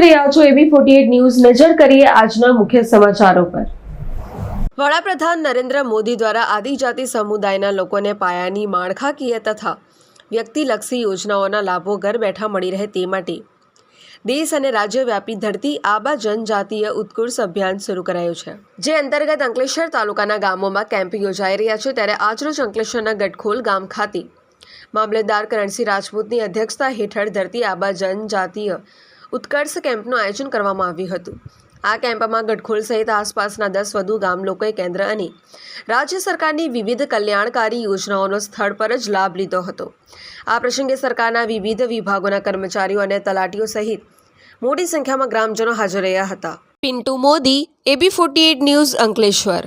રહ્યા છો એબી forty news. નજર કરીએ આજના મુખ્ય સમાચારો પર. વડાપ્રધાન નરેન્દ્ર મોદી દ્વારા આદિજાતિ સમુદાયના લોકોને પાયાની માળખાકીય તથા વ્યક્તિલક્ષી યોજનાઓના લાભો ઘર બેઠા મળી રહે તે માટે દેશ અને રાજ્યવ્યાપી ધરતી આબા જનજાતીય ઉત્કૃષ્ટ અભિયાન શરૂ કરાયું છે. જે અંતર્ગત અંકલેશ્વર તાલુકાના ગામોમાં કેમ્પ યોજાઈ રહ્યા છે ત્યારે આજરોજ અંકલેશ્વરના ગટખોલ ગામ ખાતે મામલતદાર કરણસિંહ રાજપૂતની અધ્યક્ષતા હેઠળ ધરતી આબા જનજાતીય ઉત્કર્ષ કેમ્પનું આયોજન કરવામાં આવ્યું હતું. આ કેમ્પમાં ગઢખોલ સહિત આસપાસના દસ વધુ ગામ લોકોએ કેન્દ્ર અને રાજ્ય સરકારની વિવિધ કલ્યાણકારી યોજનાઓનો સ્થળ પર જ લાભ લીધો હતો. આ પ્રસંગે સરકારના વિવિધ વિભાગોના કર્મચારીઓ અને તલાટીઓ સહિત મોટી સંખ્યામાં ગ્રામજનો હાજર રહ્યા હતા. Pintu Modi, A B forty news Ankleshwar.